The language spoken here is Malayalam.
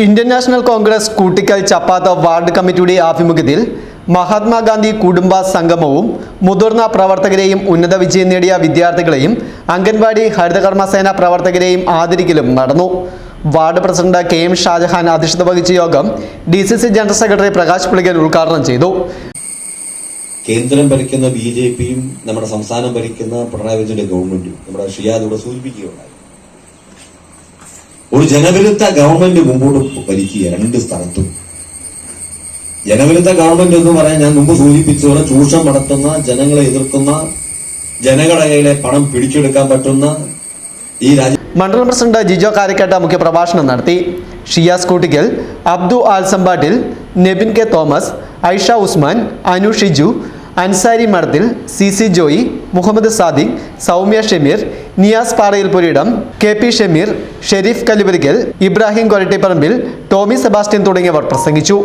Indian National Congress Koottikkal Chappath ward കമ്മിറ്റിയുടെ ആഭിമുഖ്യത്തിൽ മഹാത്മാഗാന്ധി കുടുംബ സംഗമവും മുതിർന്ന പ്രവർത്തകരെയും ഉന്നത വിജയം നേടിയ വിദ്യാർത്ഥികളെയും അംഗൻവാടി ഹരിതകർമ്മസേന പ്രവർത്തകരെയും ആദരിക്കലും നടന്നു. Ward president K M Shajahan അധ്യക്ഷത വഹിച്ച യോഗം D C C general secretary Prakash Pulikan ഉദ്ഘാടനം ചെയ്തു. കേന്ദ്രം ഭരിക്കുന്ന ബി ജെ പിയും നമ്മുടെ സംസ്ഥാനം ഭരിക്കുന്ന പിണറായി വിജയന്റെ ഗവൺമെന്റും നമ്മുടെ ഷിയാദ് ഇവിടെ സൂചിപ്പിക്കുകയുണ്ടായി. ഒരു ജനവിരുദ്ധ ഗവൺമെന്റ് മുമ്പോട്ട് ഭരിക്കുക രണ്ട് സ്ഥലത്തും. ജനവിരുദ്ധ ഗവൺമെന്റ് എന്ന് പറയാൻ ഞാൻ മുമ്പ് സൂചിപ്പിച്ചതുപോലെ ചൂഷണം നടത്തുന്ന ജനങ്ങളെ എതിർക്കുന്ന ജനകടകയിലെ പണം പിടിച്ചെടുക്കാൻ പറ്റുന്ന ഈ രാജ്യ മണ്ഡലം പ്രസിഡന്റ് ജിജോ കാരിക്കാട്ട മുഖ്യപ്രഭാഷണം നടത്തി. Shiyas Koottikkal Abdu Alsampattil Nebin K Thomas Aisha Usman Anu Shiju Ansari Mardil C C Joy Muhammad Sadiq Saumya Shameer Niyas Parayil Puriyidam K P Shameer Sharif Kalluparikkal Ibrahim Korattiparambil Tommy Sebastian തുടങ്ങിയവർ പ്രസംഗിച്ചു.